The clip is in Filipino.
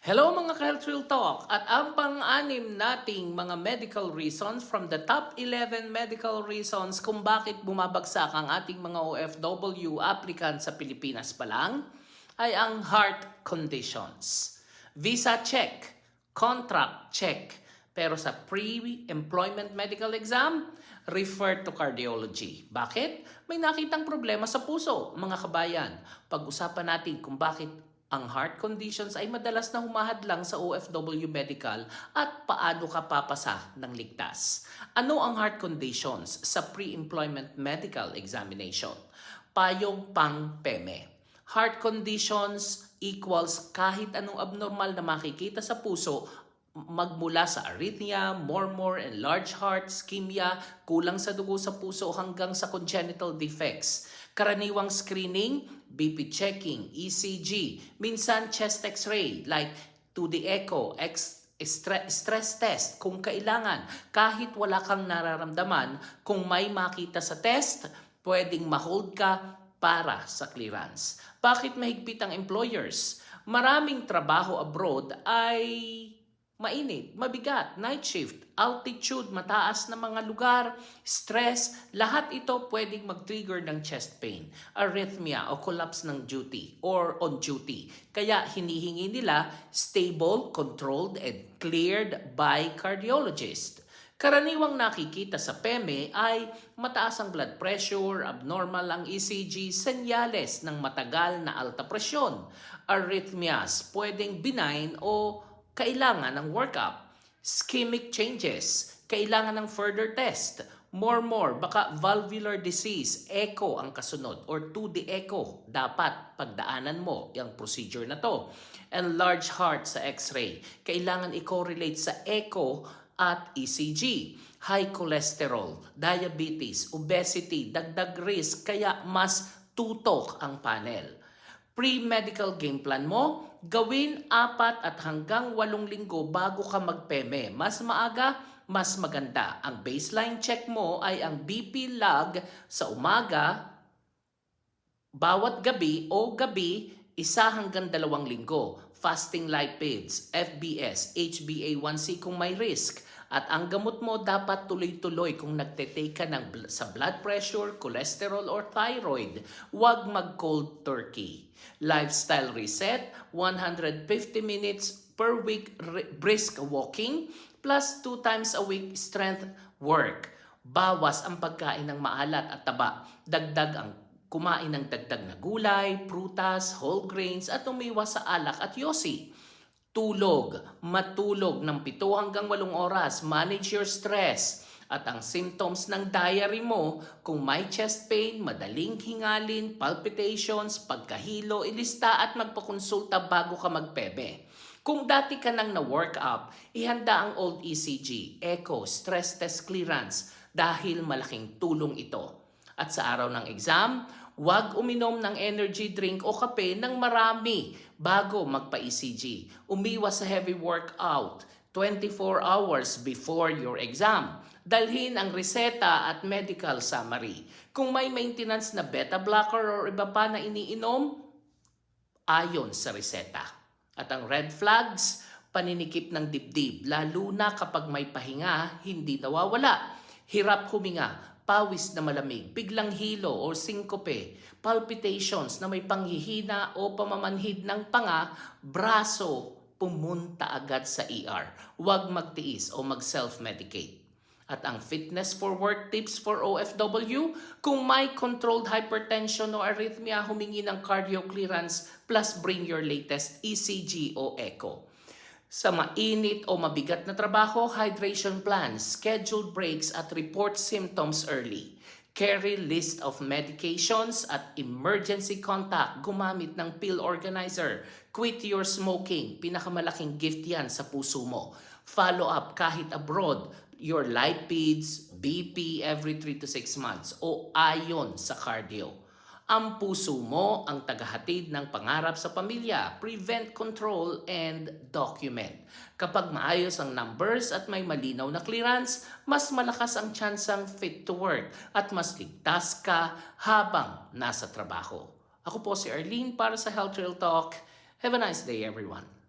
Hello mga ka-Health Real Talk! At ang pang-anim nating mga medical reasons from the top 11 medical reasons kung bakit bumabagsak ang ating mga OFW applicant sa Pilipinas pa lang ay ang heart conditions. Visa check, contract check, pero sa pre-employment medical exam, refer to cardiology. Bakit? May nakitang problema sa puso, mga kabayan. Pag-usapan natin kung bakit ang heart conditions ay madalas na humahad lang sa OFW medical at paano ka papasa ng ligtas. Ano ang heart conditions sa pre-employment medical examination? Payong pang PEME. Heart conditions equals kahit anong abnormal na makikita sa puso magmula sa arrhythmia, murmur, enlarged heart, ischemia, kulang sa dugo sa puso hanggang sa congenital defects. Karaniwang screening, BP checking, ECG, minsan chest x-ray like 2D echo, X stre- stress test kung kailangan. Kahit wala kang nararamdaman, kung may makita sa test, pwedeng ma-hold ka para sa clearance. Bakit mahigpit ang employers? Maraming trabaho abroad ay mainit, mabigat, night shift, altitude, mataas na mga lugar, stress, lahat ito pwedeng mag-trigger ng chest pain, arrhythmia o collapse ng duty or on duty. Kaya hinihingi nila stable, controlled, and cleared by cardiologist. Karaniwang nakikita sa PEME ay mataas ang blood pressure, abnormal ang ECG, senyales ng matagal na alta presyon, arrhythmias, pwedeng benign o kailangan ng workup. Ischemic changes, kailangan ng further test. More more, baka valvular disease, echo ang kasunod or 2D echo, dapat pagdaanan mo yung procedure na to. And large heart sa x-ray, kailangan i-correlate sa echo at ECG. High cholesterol, diabetes, obesity, dagdag risk, kaya mas tutok ang panel pre-medical game plan mo, gawin apat at hanggang walong linggo bago ka magpeme. Mas maaga, mas maganda. Ang baseline check mo ay ang BP log sa umaga, bawat gabi o gabi, isa hanggang dalawang linggo. Fasting lipids, FBS, HbA1c kung may risk. At ang gamot mo dapat tuloy-tuloy kung nagte-take ka ng bl- sa blood pressure, cholesterol, or thyroid. Huwag mag-cold turkey. Lifestyle reset, 150 minutes per week brisk walking, plus 2 times a week strength work. Bawas ang pagkain ng maalat at taba. Dagdag ang kumain ng dagdag na gulay, prutas, whole grains at umiwas sa alak at yosi. Tulog, matulog ng 7 hanggang 8 oras, manage your stress. At ang symptoms ng diary mo, kung may chest pain, madaling hingalin, palpitations, pagkahilo, ilista at magpakonsulta bago ka magpebe. Kung dati ka nang na-workup, ihanda ang old ECG, echo, stress test clearance dahil malaking tulong ito. At sa araw ng exam, huwag uminom ng energy drink o kape ng marami bago magpa-ECG. Umiwas sa heavy workout 24 hours before your exam. Dalhin ang reseta at medical summary. Kung may maintenance na beta blocker or iba pa na iniinom, ayon sa reseta. At ang red flags, paninikip ng dibdib, lalo na kapag may pahinga, hindi nawawala. Hirap huminga, pawis na malamig, biglang hilo or syncope, palpitations na may panghihina o pamamanhid ng panga, braso, pumunta agad sa ER. Huwag magtiis o mag-self-medicate. At ang fitness for work tips for OFW, kung may controlled hypertension o arrhythmia, humingi ng cardio clearance plus bring your latest ECG o echo. Sa mainit o mabigat na trabaho, hydration plans, scheduled breaks at report symptoms early. Carry list of medications at emergency contact. Gumamit ng pill organizer. Quit your smoking. Pinakamalaking gift yan sa puso mo. Follow up kahit abroad. Your lipids, BP every 3 to 6 months o ayon sa cardio. Ang puso mo ang tagahatid ng pangarap sa pamilya, prevent, control, and document. Kapag maayos ang numbers at may malinaw na clearance, mas malakas ang tsansang fit to work at mas ligtas ka habang nasa trabaho. Ako po si Arlene para sa Health Real Talk. Have a nice day everyone.